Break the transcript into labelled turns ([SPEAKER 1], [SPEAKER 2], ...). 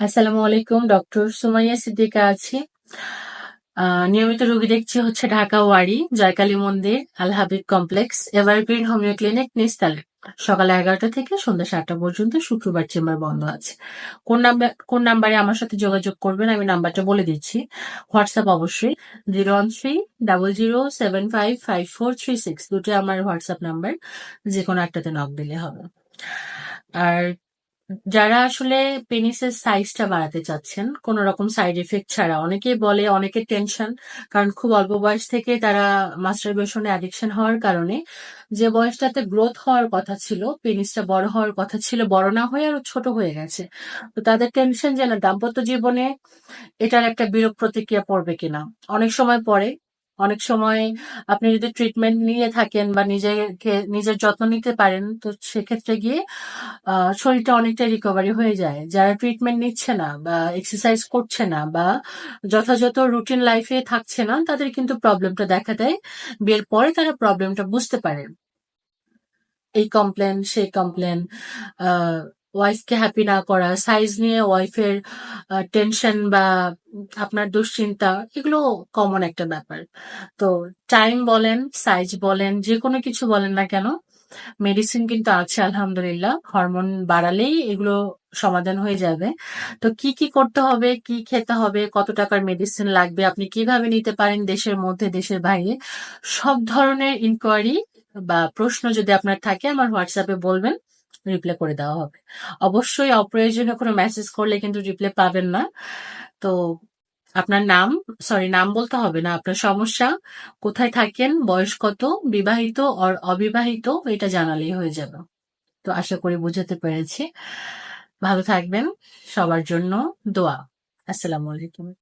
[SPEAKER 1] আসসালামু আলাইকুম, ডক্টর সুমাইয়া সিদ্দিকা আছি। নিয়মিত রোগী দেখছি হচ্ছে ঢাকা ওয়ারি, জয়কালী মন্দির, Al Habib complex, evergreen homeo clinic, নিস্তালে। সকাল এগারোটা থেকে সন্ধ্যা সাতটা পর্যন্ত শুক্রবার চেম্বার বন্ধ আছে। কোন নাম্বার কোন নাম্বারে আমার সাথে যোগাযোগ করবেন আমি নাম্বারটা বলে দিচ্ছি। হোয়াটসঅ্যাপ অবশ্যই, zero one three, double zero, seven five five four, three six. দুটো আমার হোয়াটসঅ্যাপ নাম্বার যে কোনো একটাতে নক দিলে হবে। আর যারা আসলে পেনিসের সাইজটা বাড়াতে চাচ্ছেন, কোন রকম সাইড এফেক্ট ছাড়া, অনেকেই বলে অনেকের টেনশন কারণ খুব অল্প বয়স থেকে তারা মাস্টারবেশনে অ্যাডিকশন হওয়ার কারণে যে বয়সটাতে গ্রোথ হওয়ার কথা ছিল পেনিসটা বড় হওয়ার কথা ছিল, বড় না হয়ে আরও ছোট হয়ে গেছে। তো তাদের টেনশন যেন দাম্পত্য জীবনে এটার একটা বিরূপ প্রতিক্রিয়া পড়বে কিনা? অনেক সময় পড়ে অনেক সময় আপনি যদি ট্রিটমেন্ট নিয়ে থাকেন বা নিজেকে, নিজের যত্ন নিতে পারেন, তো সেক্ষেত্রে গিয়ে শরীরটা অনেকটা রিকভারি হয়ে যায়। যারা ট্রিটমেন্ট নিচ্ছে না বা এক্সারসাইজ করছে না বা যথাযথ রুটিন লাইফে থাকছে না, তাদের কিন্তু প্রবলেমটা দেখা দেয়। বিয়ের পরে তারা প্রবলেমটা বুঝতে পারে। এই কমপ্লেন সেই কমপ্লেন ওয়াইফকে হ্যাপি না করা সাইজ নিয়ে ওয়াইফের টেনশন বা আপনার দুশ্চিন্তা, এগুলো কমন একটা ব্যাপার। তো টাইম বলেন সাইজ বলেন যে কোনো কিছু বলেন না কেন মেডিসিন কিন্তু আছে আলহামদুলিল্লাহ হরমোন বাড়ালেই এগুলো সমাধান হয়ে যাবে। তো কি কি করতে হবে, কি খেতে হবে, কত টাকার মেডিসিন লাগবে, আপনি কীভাবে নিতে পারেন দেশের মধ্যে, দেশের বাইরে, সব ধরনের ইনকোয়ারি বা প্রশ্ন যদি আপনার থাকে, আমার হোয়াটসঅ্যাপে বলবেন। রিপ্লাই করে দেওয়া হবে। অবশ্যই অপ্রয়োজনীয় কোনো মেসেজ করলে কিন্তু রিপ্লাই পাবেন না। তো আপনার নাম সরি নাম বলতে হবে না, আপনার সমস্যা, কোথায় থাকেন, বয়স কত, বিবাহিত আর অবিবাহিত, এটা জানালেই হয়ে যাবে। তো আশা করি বুঝাতে পেরেছি। ভালো থাকবেন, সবার জন্য দোয়া। আসসালামু আলাইকুম।